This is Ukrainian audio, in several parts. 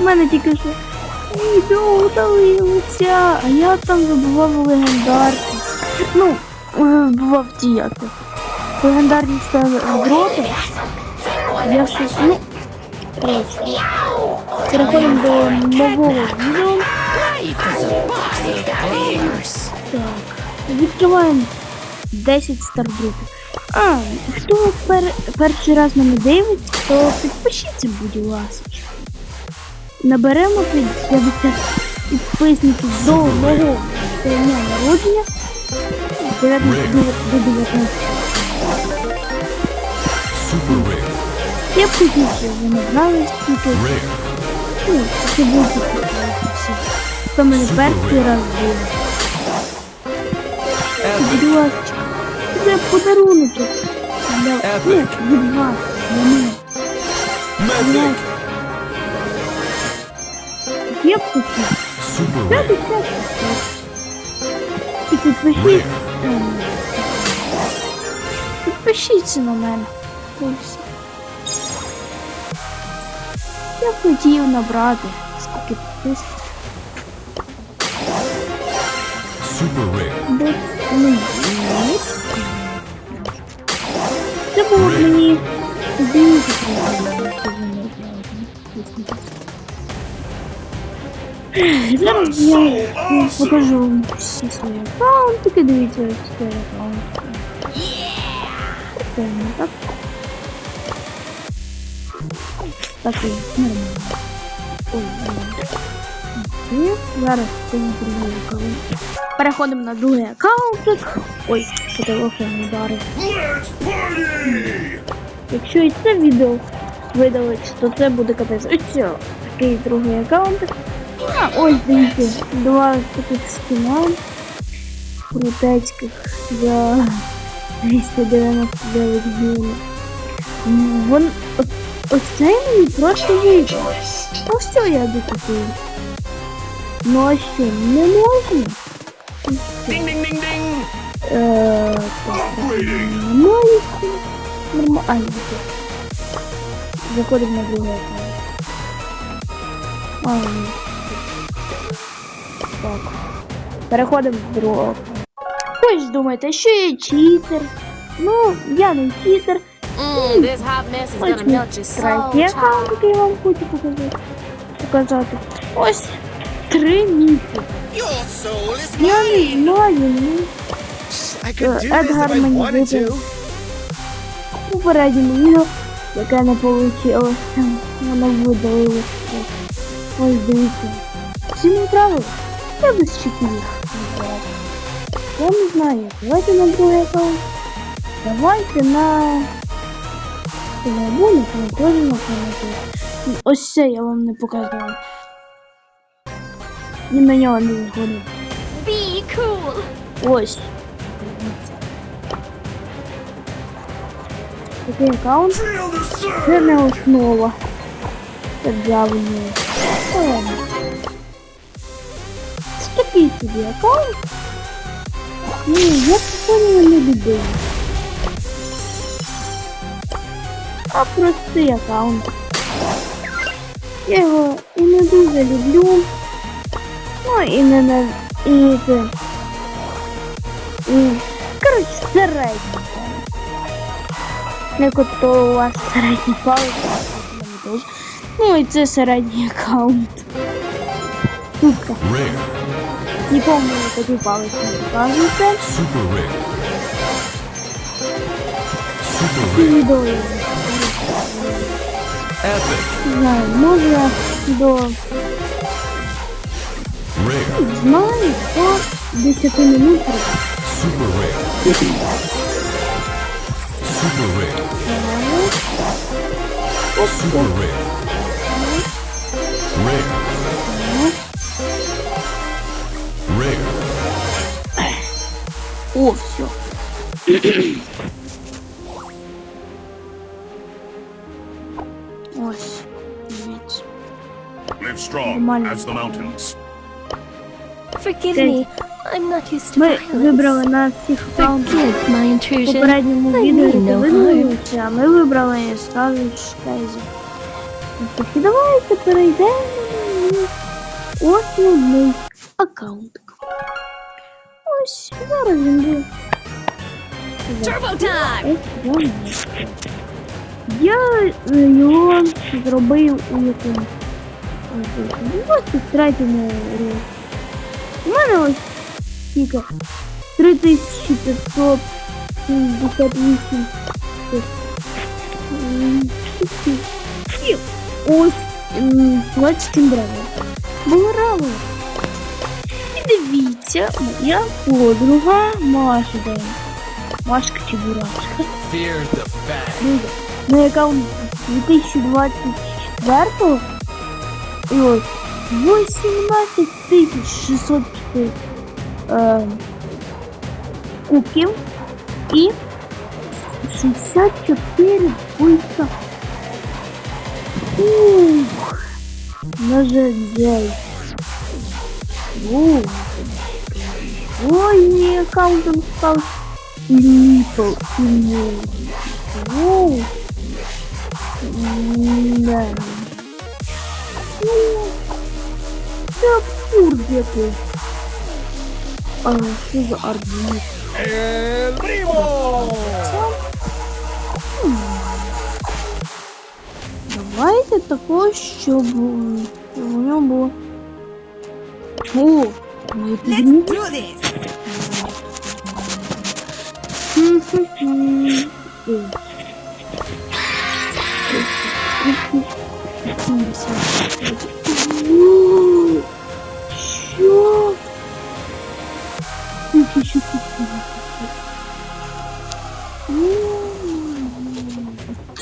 У мене тільки що відео удалилося, а я там забував легендарки. Ну, збивав ті як. Легендарні стали дроти. Я щось, ну, коротше. Переходимо до нового відео. Так, відкриваємо 10 стардрупів. А, хто пер, перший раз мене дивиться, то підпишіться, будь ласка. Наберемо 50 підписників до мого дня народження. 19 до 19. Super rare. Я б хотів, щоб ви набрали скільки. Ну, це буде всі. Хто мене перший раз дивиться. Будь ласка, це ну, Epic. від вас, мене. Хотів. Super Я rare. б хотів. І підпишіть. Підпишіться на мене. І. Я хотів набрати скільки підписів. Super. Бо ну, ні. Це було б мені дуже. Зараз я покажу вам всі свої аккаунтики, дивіться ось цей аккаунт. Прикольно, так? Так і нормально. Ой, ой. Зараз на другий аккаунт. Переходимо на другий аккаунтик. Ой, по телефону ударив. Якщо і це відео видалить, то це буде капець. Ось такий другий аккаунтик. А, ось дивіться, два таких скіна крутецьких за 299 гривень. Вон, оце мені просто вийшло. Ну все, я докупив. Ну а що, не можна? І ding. Е, так, Нормально. Заходимо на аккаунт. А. Так. Переходимо в другого. Ж думаєте, що я читер? Ну, я не читер. Який я вам хочу показати. показати. Ось три місяці. Я не знаю, ну. Едгар мені to. випав попередньому відео, яке не вийшло. Воно видалилося. Ось дивіться. Всі мої правила. Я без чеків. Я не знаю. Давайте на другий аккаунт. Давайте на... Телефони, там теж на телефоні. Ось це я вам не показала. І на нього не виходить. Be cool. Ось. Такий аккаунт. Це не основа. Державної. Ладно. Це такий собі аккаунт. Ні, я такого не люблю. А простий аккаунт. Я його і не дуже люблю. Ну і не на... І це... І, коротше, середній. Як от то у вас середній теж. Ну і це середній аккаунт. Нікому не показується. Super rare. Super rare. відео я Epic. не знаю, може до Rare. знаю, до 10 минут. Super rare. Super rare. Super rare. Rare. Rare. О, все. Ось, дивіться. Live strong Нормально. as the mountains. Forgive Okay. me. Ми вибрали на всіх аккаунтах в попередньому відео, яке а ми вибрали Ставіч Тайзі. Так, і давайте перейдемо на основний аккаунт. Ось зараз він буде. Я е, його зробив у якому. Ось в третьому році. У мене ось скільки 3578 М, І ось м, 27 дрова. Було раво. І дивіться, моя подруга Маша де. Машка чи Бурашка. Fear the fang. Друзі, на аккаунт 2024 і ось 18 604 е, кубків і 64 бойця. Ух, на жаль, джей. Ух. Ой, мій аккаунт став ліпо сильнее. Воу. Да. Ну, Це абсурд який. А що за арбуз? El primo! Давайте такого, щоб м, у нього було. О, мої підруги. Do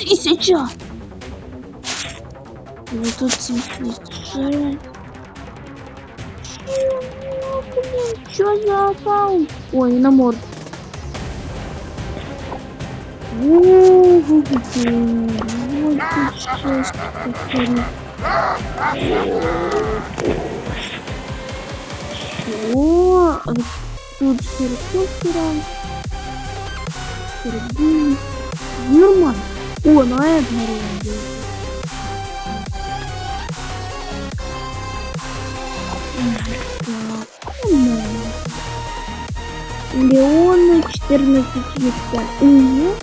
Тисяча! Ну тут смешно. Что за аккаунт? Ой, на морду. О, вот сейчас повторю. О, а тут 40 грамм. 49. Нормально. О, нормально. Так, нормально. Леона 14 листя. Угу.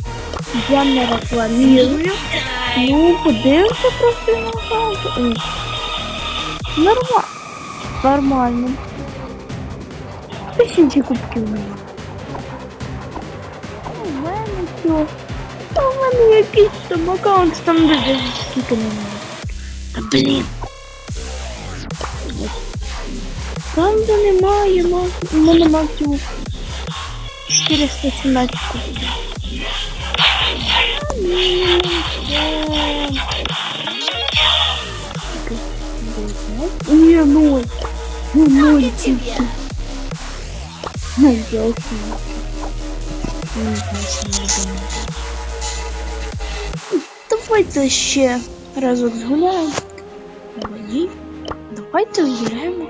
Я не рекламірую. Ну, подивимося просто на аккаунт. Нормально. Нормально. Тисячі кубків. У мене що? А у мене якийсь там аккаунт, там де скільки немає. Та блін. Там де немає, мак- у мене максимум 417 кубків. Не, ноль. Ну, ноль. Ну, ясно. Давайте ще разок згуляємо. Ні. Давайте згуляємо.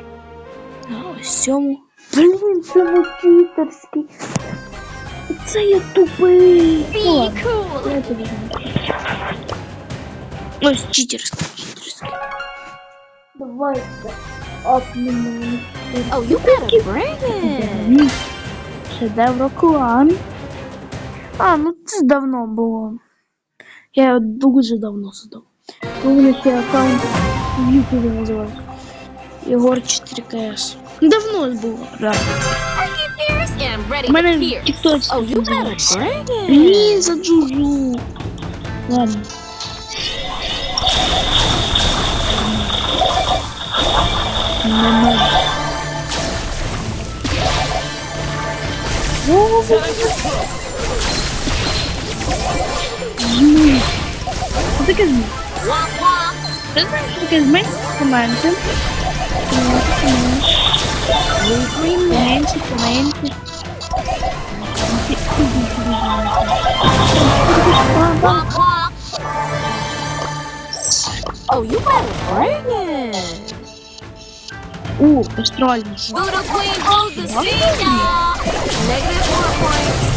На ось цьому. Блін, це вокітерський. Це я тупий. Cool! Я тобі Ось читерський, читерський. Давайте апнемо. Oh, you better bring it! Шедевр клан. А, ну це давно було. Я його дуже давно создав. У мене ще аккаунт в Ютубі називався. Єгор 4КС. Давно було, реально. Are you fierce? And I'm ready У мене to в pierce. тіктоці Oh, you better називався. bring it! Блін, за джужу. Ладно. Нормально. Juro. Não sei que as Porque as mães Oh, you better bring it! Uh, os trolls. Queen holds the! Negative 4 points.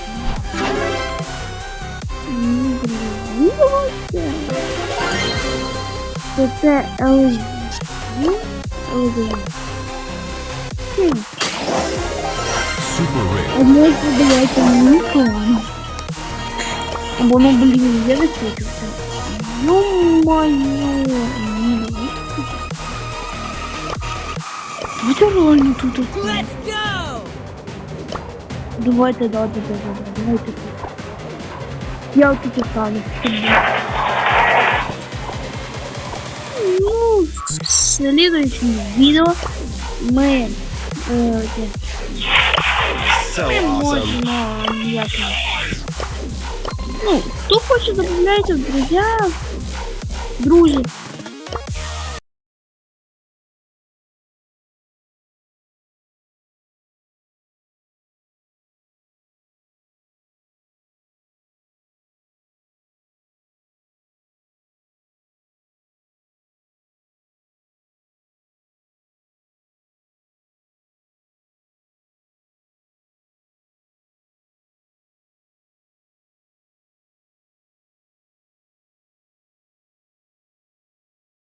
То це LG. LG. А може давайте Никон. Воно, блін, я висвічився. Ё-моё. Це реально тут. Давайте, да, да, да, да, да, давайте тут. Я тут останусь. Ну, в следующем видео мы э, те, So Не можна ніяк. Ну, хто хоче, добавляйте в друзья. Друзі.